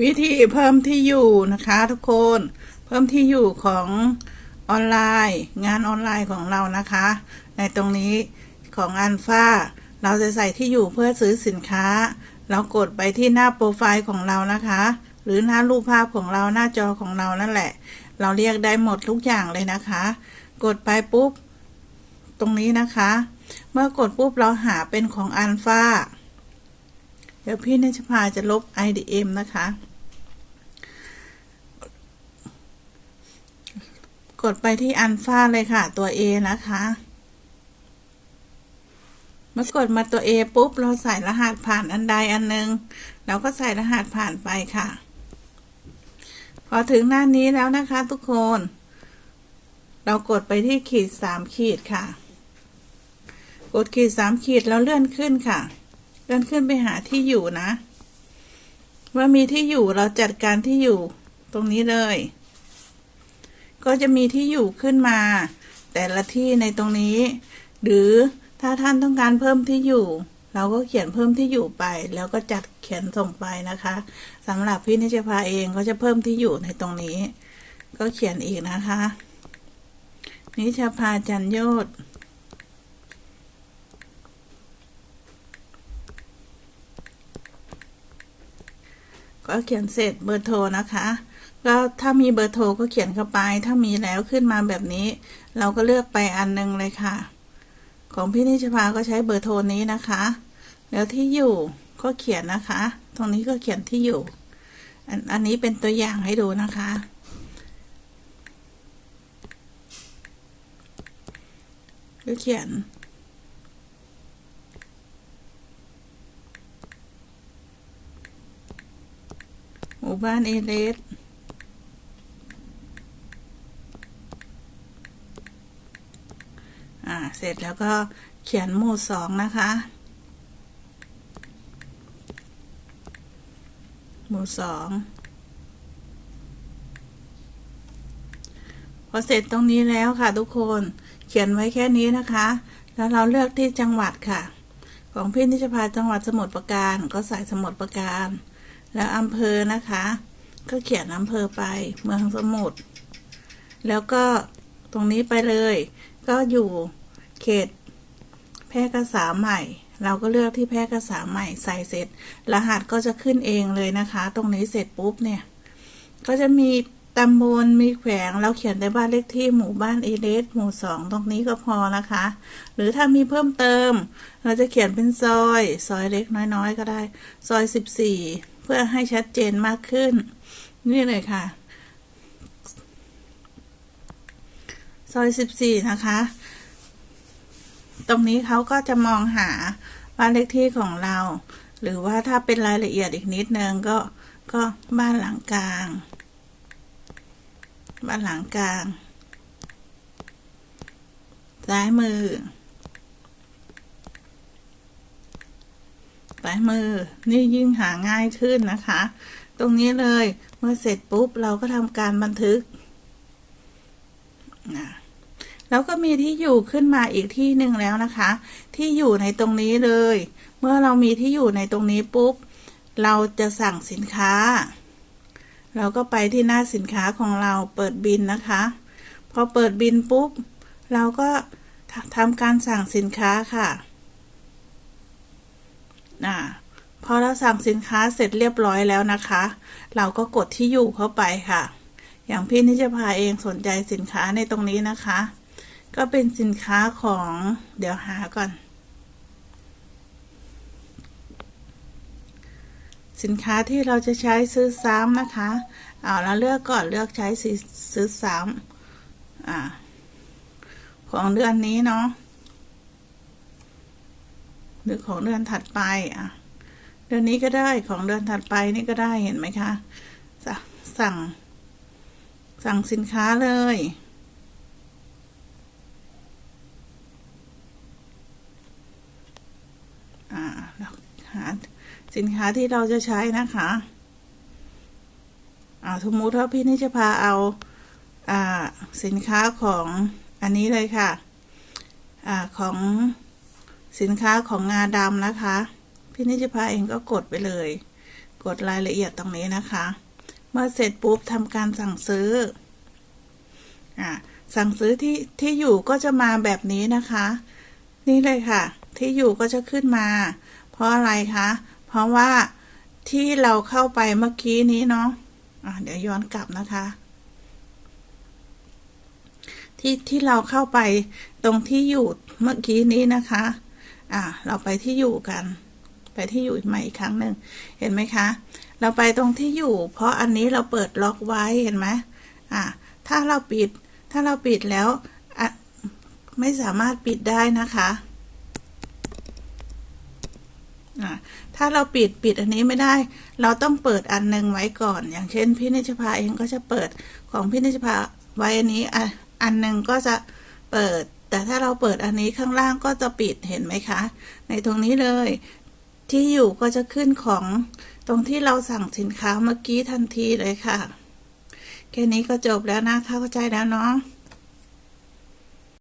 วิธีเพิ่มที่อยู่นะคะทุกคน เพิ่มที่อยู่ของออนไลน์ งานออนไลน์ของเรานะคะ ในตรงนี้ของอันฟาเราจะใส่ที่อยู่เพื่อซื้อสินค้า เรากดไปที่หน้าโปรไฟล์ของเรานะคะ หรือหน้ารูปภาพของเราหน้าจอของเรานั่นแหละ เราเรียกได้หมดทุกอย่างเลยนะคะ กดไปปุ๊บ ตรงนี้นะคะ เมื่อกดปุ๊บเราหาเป็นของอันฟา เดี๋ยวพี่นชพาจะลบ IDM นะคะ กดไปที่อันฟาเลยค่ะ ตัว A นะคะเมื่อกดมาตัว A ปุ๊บ เราใส่รหัสผ่านอันใดอันหนึ่งเราก็ใส่รหัสผ่านไปค่ะ พอถึงหน้านี้แล้วนะคะทุกคน เรากดไปที่ขีดสามขีดค่ะ กดขีดสามขีดแล้วเลื่อนขึ้นค่ะ เลื่อนขึ้นไปหาที่อยู่นะเมื่อมีที่อยู่เราจัดการที่อยู่ตรงนี้เลย ก็จะมีที่อยู่ขึ้นมา แต่ละที่ในตรงนี้ หรือถ้าท่านต้องการเพิ่มที่อยู่ เราก็เขียนเพิ่มที่อยู่ไป แล้วก็จัดเขียนส่งไปนะคะสำหรับพี่นิจพาเองก็จะเพิ่มที่อยู่ในตรงนี้ ก็เขียนอีกนะคะ นิชพาจันยศ ก็เขียนเสร็จเบอร์โทรนะคะก็ถ้ามีเบอร์โทรก็เขียนเข้าไป ถ้ามีแล้วขึ้นมาแบบนี้ เราก็เลือกไปอันนึงเลยค่ะ ของพี่นิชพาก็ใช้เบอร์โทรนี้นะคะ แล้วที่อยู่ก็เขียนนะคะ ตรงนี้ก็เขียนที่อยู่ อันอันนี้เป็นตัวอย่างให้ดูนะคะ ก็เขียน บ้านเอเลสอ่า เสร็จแล้วก็เขียนหมู่สองนะคะ หมู่สองพอเสร็จตรงนี้แล้วค่ะทุกคนเขียนไว้แค่นี้นะคะ แล้วเราเลือกที่จังหวัดค่ะ ของพี่นิชพาจังหวัดสมุทรปราการก็ใส่สมุทรปราการ แล้วอำเภอนะคะ ก็เขียนอำเภอไปเมืองสมุทรแล้วก็ตรงนี้ไปเลย ก็อยู่เขตแพร่กษาใหม่ เราก็เลือกที่แพร่กษาใหม่ใส่เสร็จ รหัสก็จะขึ้นเองเลยนะคะ ตรงนี้เสร็จปุ๊บเนี่ย ก็จะมีตำบลมีแขวงเราเขียนในบ้านเลขที่หมู่บ้านเอเลสหมู่สองตรงนี้ก็พอนะคะ หรือถ้ามีเพิ่มเติม เราจะเขียนเป็นซอย ซอยเล็กน้อยๆ ก็ได้ ซอยสิบสี่ พื่อให้ชัดเจนมากขึ้น นี่เลยค่ะ ซอยสิบสี่นะคะ ตรงนี้เขาก็จะมองหาบ้านเลขที่ของเรา หรือว่าถ้าเป็นรายละเอียดอีกนิดนึงก็ก็บ้านหลังกลาง บ้านหลังกลางซ้ายมือ ซ้ายมือ นี่ยิ่งหาง่ายขึ้นนะคะ ตรงนี้เลยเมื่อเสร็จปุ๊บเราก็ทำการบันทึกนะแล้วก็มีที่อยู่ขึ้นมาอีกที่หนึ่งแล้วนะคะ ที่อยู่ในตรงนี้เลย เมื่อเรามีที่อยู่ในตรงนี้ปุ๊บ เราจะสั่งสินค้า เราก็ไปที่หน้าสินค้าของเราเปิดบินนะคะ พอเปิดบินปุ๊บ เราก็ทำการสั่งสินค้าค่ะ อ่าพอเราสั่งสินค้าเสร็จเรียบร้อยแล้วนะคะ เราก็กดที่อยู่เข้าไปค่ะ อย่างพี่นิจพาเองสนใจสินค้าในตรงนี้นะคะ ก็เป็นสินค้าของเดี๋ยวหาก่อน สินค้าที่เราจะใช้ซื้อซ้ำนะคะเอาเราเลือกก่อนเลือกใช้ซื้อซ้ำอ่าของเดือนนี้เนาะ หรือของเดือนถัดไปอะเดือนนี้ก็ได้ของเดือนถัดไปนี่ก็ได้เห็นไหมคะ สั่ง สั่งสินค้าเลย อ่าหาสินค้าที่เราจะใช้นะคะอ่าสมมุติว่าพี่นิจะพาเอาอ่าสินค้าของอันนี้เลยค่ะอ่าของ สินค้าของงาดำนะคะ พี่นิจพาเองก็กดไปเลย กดรายละเอียดตรงนี้นะคะ เมื่อเสร็จปุ๊บทำการสั่งซื้ออ่าสั่งซื้อที่ที่อยู่ก็จะมาแบบนี้นะคะ นี่เลยค่ะ ที่อยู่ก็จะขึ้นมา เพราะอะไรคะ เพราะว่าที่เราเข้าไปเมื่อกี้นี้เนาะะเดี๋ยวย้อนกลับนะคะที่ที่เราเข้าไปตรงที่อยู่เมื่อกี้นี้นะคะ อะเราไปที่อยู่กัน ไปที่อยู่ใหม่อีกครั้งหนึ่งเห็นไหมคะ เราไปตรงที่อยู่ เพราะอันนี้เราเปิดล็อกไว้เห็นไหมอะถ้าเราปิด ถ้าเราปิดแล้วไม่สามารถปิดได้นะคะอะถ้าเราปิดปิดอันนี้ไม่ได้ เราต้องเปิดอันหนึ่งไว้ก่อน อย่างเช่นพี่นิชภาเองก็จะเปิดของพี่นิชภาไว้อันนี้อันหนึ่งก็จะเปิด แต่ถ้าเราเปิดอันนี้ข้างล่างก็จะปิดเห็นไหมคะ ในตรงนี้เลย ที่อยู่ก็จะขึ้นของตรงที่เราสั่งสินค้าเมื่อกี้ทันทีเลยค่ะ แค่นี้ก็จบแล้วนะเข้าใจแล้วเนาะ